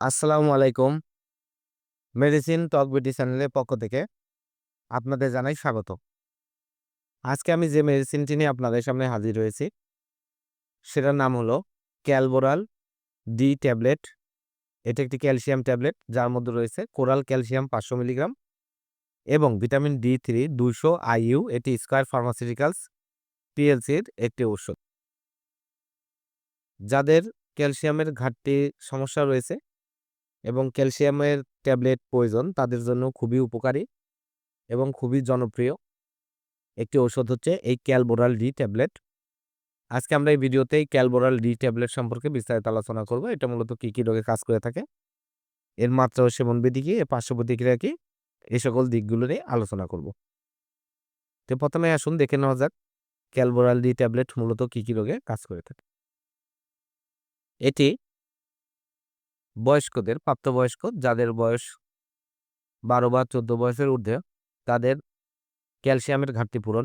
আসসালামু আলাইকুম। মেডিসিন টক বিউটি চ্যানেলের পক্ষ থেকে আপনাদের জানাই স্বাগত। আজকে আমি যে মেডিসিনটি নিয়ে আপনাদের সামনে হাজির হয়েছি, সেটার নাম হলো ক্যালবোরাল ডি ট্যাবলেট এটি একটি ক্যালসিয়াম ট্যাবলেট যার মধ্যে রয়েছে কোরাল ক্যালসিয়াম পাঁচশো মিলিগ্রাম এবং ভিটামিন ডি থ্রি, দুইশো আইইউ এটি স্কোয়ার ফার্মাসিউটিক্যালস পিএলসির একটি ঔষধ। যাদের ক্যালসিয়ামের ঘাটতি, সমস্যা রয়েছে এবং ক্যালসিয়ামের ট্যাবলেট প্রয়োজন, তাদের জন্য খুবই উপকারী এবং খুবই জনপ্রিয়। একটি ওষুধ হচ্ছে এই ক্যালবোরাল ডি ট্যাবলেট। আজকে আমরা এই ভিডিওতে এই ক্যালবোরাল ডি ট্যাবলেট সম্পর্কে বিস্তারিত আলোচনা করব। এটা মূলত কী কী রোগে কাজ করে থাকে? এর মাত্রা ও সেবন বিধি কি? এর পার্শ্ব প্রতিক্রিয়া কি? এই সকল দিকগুলো নিয়ে আলোচনা করব। তো প্রথমে আসুন, দেখে নেওয়া যাক ক্যালবোরাল ডি ট্যাবলেট মূলত কী কী রোগে কাজ করে থাকে। এটি বয়স্কদের, প্রাপ্তবয়স্ক যাদের বয়স বারো বা চোদ্দ বয়সের ঊর্ধ্বে, তাদের ক্যালসিয়ামের ঘাটতি পূরণ,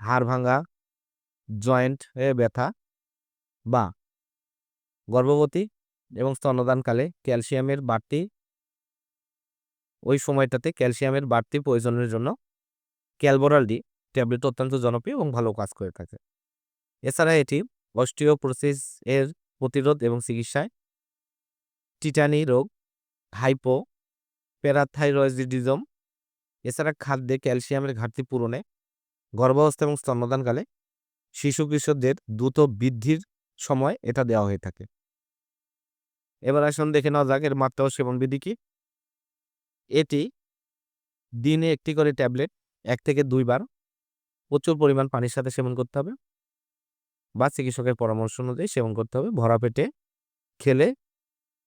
হাড় ভাঙা জয়েন্ট ব্যথা বা গর্ভবতী এবং স্তন্যদানকালে ক্যালসিয়ামের বাড়তি ওই সময়টাতে ক্যালসিয়ামের বাড়তি প্রয়োজনের জন্য ক্যালবোরাল ডি ট্যাবলেট অত্যন্ত জনপ্রিয় এবং ভালো কাজ করে থাকে। এছাড়া এটি অস্টিওপ্রোসিস এর প্রতিরোধ এবং চিকিৎসায় টিটানি রোগ, হাইপো, প্যারাথাইরয়েডিজম, এছাড়া খাদ্যে ক্যালসিয়ামের ঘাটতি পূরণে, গর্ভাবস্থা এবং স্তন্যদানকালে শিশু কিশোরদের দ্রুত বৃদ্ধির সময় এটা দেওয়া হয়ে থাকে। এবার আসুন দেখে নেওয়া যাক এর মাত্রা ও সেবন বিধি কি। এটি দিনে একটি করে ট্যাবলেট এক থেকে দুইবার প্রচুর পরিমাণ পানির সাথে সেবন করতে হবে বা চিকিৎসকের পরামর্শ অনুযায়ী সেবন করতে হবে। ভরা পেটে খেলে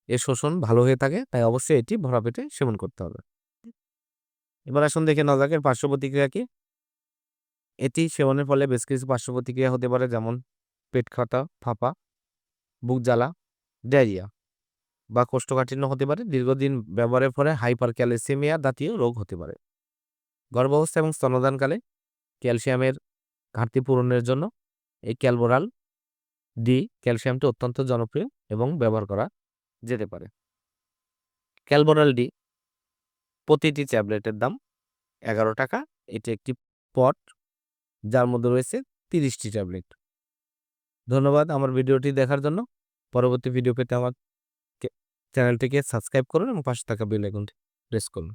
এর শোষণ ভালো হয়ে থাকে, তাই অবশ্যই এটি ভরা পেটে সেবন করতে হবে। এবার আসুন দেখে নেওয়া যাক পার্শ্ব প্রতিক্রিয়া কি। এটি সেবনের ফলে বেশ কিছু পার্শ্ব প্রতিক্রিয়া হতে পারে, যেমন পেট খাতা ফাঁপা, বুক জ্বালা, ডায়রিয়া বা কোষ্ঠকাঠিন্য হতে পারে, দীর্ঘদিন ব্যবহারের ফলে হাইপার ক্যালসিমিয়া জাতীয় রোগ হতে পারে। গর্ভাবস্থা এবং স্তনদানকালে ক্যালসিয়ামের ঘাটতি পূরণের জন্য এই ক্যালবোরাল ডি ক্যালসিয়ামটি অত্যন্ত জনপ্রিয় এবং ব্যবহার করা যেতে পারে। ক্যালবোরাল ডি প্রতিটি ট্যাবলেটের দাম এগারো টাকা। এটি একটি পট যার মধ্যে রয়েছে তিরিশটি ট্যাবলেট। ধন্যবাদ আমার ভিডিওটি দেখার জন্য। পরবর্তী ভিডিও পেতে আমার চ্যানেলটিকে সাবস্ক্রাইব করুন এবং পাশে থাকা বেল আইকনটি প্রেস করুন।